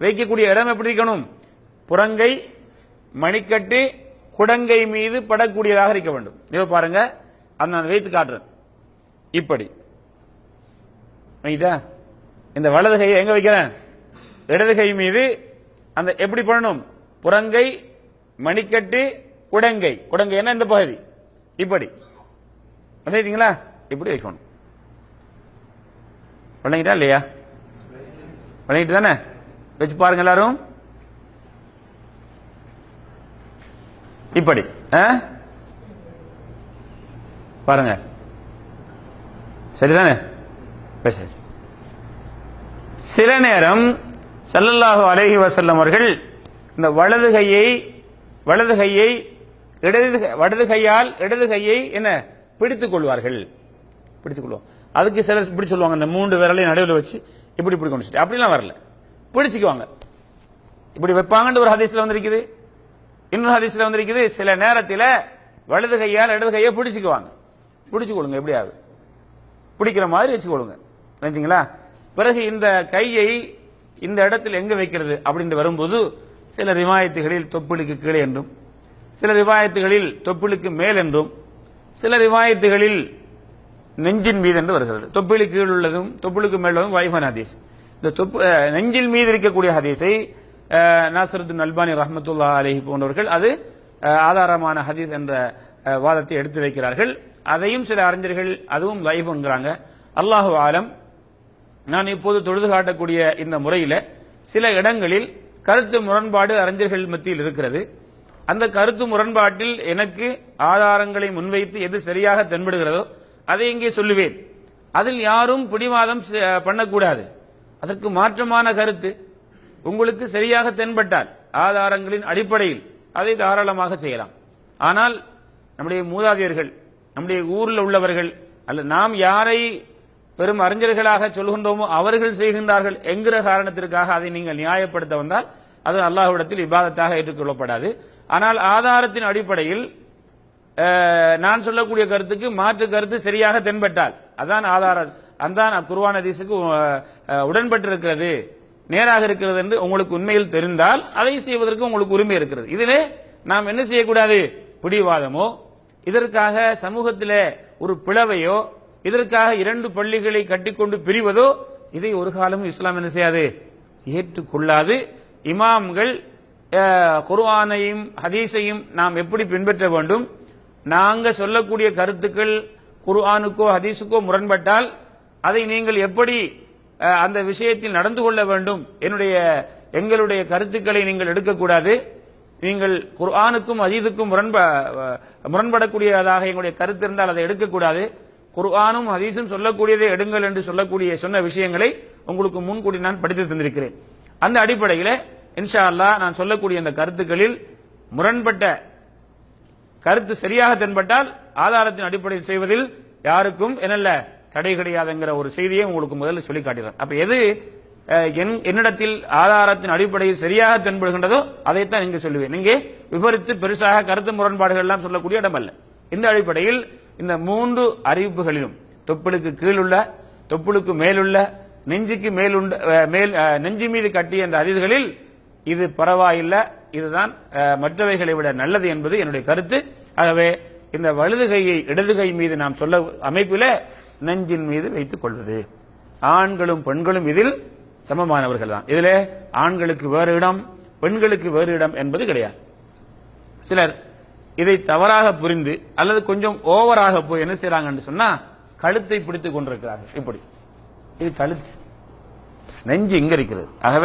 வைக்கக்கூடிய இடம் எப்படி இருக்கணும்? புறங்கை மணிக்கட்டு குடங்கை மீது படக்கூடியதாக இருக்க வேண்டும். இதோ பாருங்க அந்த நான் வைத்து காட்டுறேன். இப்படி. வைக்கிட்டா இந்த வலது கையை எங்க வைக்கிறேன்? இடது கை மீது. அந்த எப்படி பண்ணணும்? புறங்கை மணிக்கட்டு குடங்கை. குடங்கை என்ன இந்த பகுதி? இப்படி. வச்சுங்களா இப்படி வைக்கணும். விளங்கிட்டா இல்லையா? விளங்கிட்டு தானே? வச்சு பாருங்க எல்லாரும். இப்படி பாருங்க. சரிதானே? சில நேரம் சல்லல்லாஹு அலைஹி வசல்லம் அவர்கள் இந்த வலது கையை வலது கையை இடது வலது கையால் இடது கையை என்ன? பிடித்துக் கொள்வார்கள். பிடித்துக் கொள்வோம். அதுக்கு சிலர் இப்படி சொல்லுவாங்க இந்த மூன்று விரலையும் நடுவில் வச்சு இப்படி இப்படி கொண்டு அப்படிலாம் வரல. பிடிச்சிக்குவாங்க. இப்படி வைப்பாங்கன்னு ஒரு ஹதீஸ்ல வந்திருக்குது. இன்னொரு ஹதீஸ்ல வந்திருக்குது. சில நேரத்தில் வலது கையால் இடது கையை பிடிச்சிக்குவாங்க. பிடிச்சு கொடுங்க எப்படியாவது. பிடிக்கிற மாதிரி வச்சுக்கொள்ளுங்க நினைச்சிங்களா பிறகு இந்த கையை இந்த இடத்தில் எங்கே வைக்கிறது அப்படின்னு வரும்போது சில ரிவாயத்துகளில் தொப்புளுக்கு கீழே என்றும் சில ரிவாயத்துகளில் தொப்புளுக்கு மேல் என்றும் சில ரிவாயத்துகளில் நெஞ்சின் மீது என்று வருகிறது. தொப்புளுக்கு கீழ் உள்ளதும் தொப்புளுக்கு மேல் உள்ளதும் வைஃபன் ஹதீஸ் இந்த தொப்பு நெஞ்சில் மீது இருக்கக்கூடிய ஹதீஸை நாசருத்தின் அல்பானி ரஹமத்துல்லா அலஹி போன்றவர்கள் அது ஆதாரமான ஹதீஸ் என்ற வாதத்தை எடுத்து வைக்கிறார்கள். அதையும் சில அறிஞர்கள் அதுவும் லைஃப் அல்லாஹு ஆலம் நான் இப்போது தொழுது காட்டக்கூடிய இந்த முறையில் சில இடங்களில் கருத்து முரண்பாடு அறிஞர்கள் மத்தியில் இருக்கிறது. அந்த கருத்து முரண்பாட்டில் எனக்கு ஆதாரங்களை முன்வைத்து எது சரியாக தென்படுகிறதோ அதை இங்கே சொல்லுவேன். அதில் யாரும் பிடிவாதம் பண்ணக்கூடாது. அதற்கு மாற்றமான கருத்து உங்களுக்கு சரியாக தென்பட்டால் ஆதாரங்களின் அடிப்படையில் அதை தாராளமாக செய்யலாம். ஆனால் நம்முடைய மூதாதையர்கள் நம்முடைய ஊரில் உள்ளவர்கள் அல்ல நாம் யாரை பெரும் அறிஞர்களாக சொல்கின்றோமோ அவர்கள் செய்கின்றார்கள் என்கிற காரணத்திற்காக அதை நீங்கள் நியாயப்படுத்த வந்தால் அது அல்லாஹ்விடத்தில் விவாதத்தாக ஏற்றுக்கொள்ளப்படாது. ஆனால் ஆதாரத்தின் அடிப்படையில் நான் சொல்லக்கூடிய கருத்துக்கு மாற்று கருத்து சரியாக தென்பட்டால். அதான் ஆதார அந்தான் குர்ஆன் ஹதீஸுக்கு உடன்பட்டிருக்கிறது. நேராக இருக்கிறது என்று உங்களுக்கு உண்மையில் தெரிந்தால் அதை செய்வதற்கு உங்களுக்கு உரிமை இருக்கிறது. இதிலே நாம் என்ன செய்யக்கூடாது? பிடிவாதமோ இதற்காக சமூகத்திலே ஒரு பிளவையோ இதற்காக இரண்டு பள்ளிகளை கட்டிக்கொண்டு பிரிவதோ இதை ஒரு காலமும் இஸ்லாம் என்ன செய்யாது? ஏற்றுக்கொள்ளாது. இமாம்கள் குர்வானையும் ஹதீஸையும் நாம் எப்படி பின்பற்ற வேண்டும்? நாங்க சொல்லக்கூடிய கருத்துக்கள் குர்ஆனுக்கோ ஹதீஸுக்கோ முரண்பட்டால் அதை நீங்கள் எப்படி அந்த விஷயத்தில் நடந்து கொள்ள வேண்டும் என்னுடைய எங்களுடைய கருத்துக்களை நீங்கள் எடுக்கக்கூடாது. நீங்கள் குர்ஆனுக்கும் ஹதீஸுக்கும் முரண்ப முரண்படக்கூடியதாக எங்களுடைய கருத்து இருந்தால் அதை எடுக்கக்கூடாது. குர்ஆனும் ஹதீஸும் சொல்லக்கூடியதை எடுங்கள் என்று சொல்லக்கூடிய சொன்ன விஷயங்களை உங்களுக்கு முன்கூட்டி நான் படித்து தந்திருக்கிறேன். அந்த அடிப்படையில் இன்ஷா அல்லாஹ் நான் சொல்லக்கூடிய அந்த கருத்துக்களில் முரண்பட்ட கருத்து சரியாக தென்பட்டால் ஆதாரத்தின் அடிப்படையில் செய்வதில் யாருக்கும் என்னல்ல தடை கிடையாதுங்கிற ஒரு செய்தியை உங்களுக்கு முதல்ல சொல்லி காட்டுகிறேன் அப்ப எது என்- என்னிடத்தில் ஆதாரத்தின் அடிப்படையில் சரியாக தென்படுகின்றதோ அதைத்தான் இங்கு சொல்லுவேன். இங்கே விபரித்து பெருசாக கருத்து முரண்பாடுகள் எல்லாம் சொல்லக்கூடிய இடமல்ல. இந்த அடிப்படையில் இந்த மூன்று அறிவிப்புகளிலும் தொப்புளுக்கு கீழுள்ள தொப்புளுக்கு மேலுள்ள நெஞ்சுக்கு மேலுண்ட மேல் நெஞ்சு மீது கட்டிய அந்த அதிர்களில் இது பரவாயில்லை இதுதான் மற்றவைகளை விட நல்லது என்பது என்னுடைய கருத்து. ஆகவே இந்த வலது கையை இடது கை மீது நாம் சொல்ல அமைப்பில நெஞ்சின் மீது வைத்துக் கொள்வது. ஆண்களும் பெண்களும் இதில் சமமானவர்கள் தான். இதில் ஆண்களுக்கு வேறு இடம் பெண்களுக்கு வேறு இடம் என்பது கிடையாது. சிலர் இதை தவறாக புரிந்து அல்லது கொஞ்சம் ஓவராக போய் என்ன செய்யறாங்கன்னு சொன்னா கழுத்தை பிடித்துக் கொண்டிருக்கிறார்கள். இப்படி. இது கழுத்து. நெஞ்சு இங்க இருக்கிறது. ஆகவே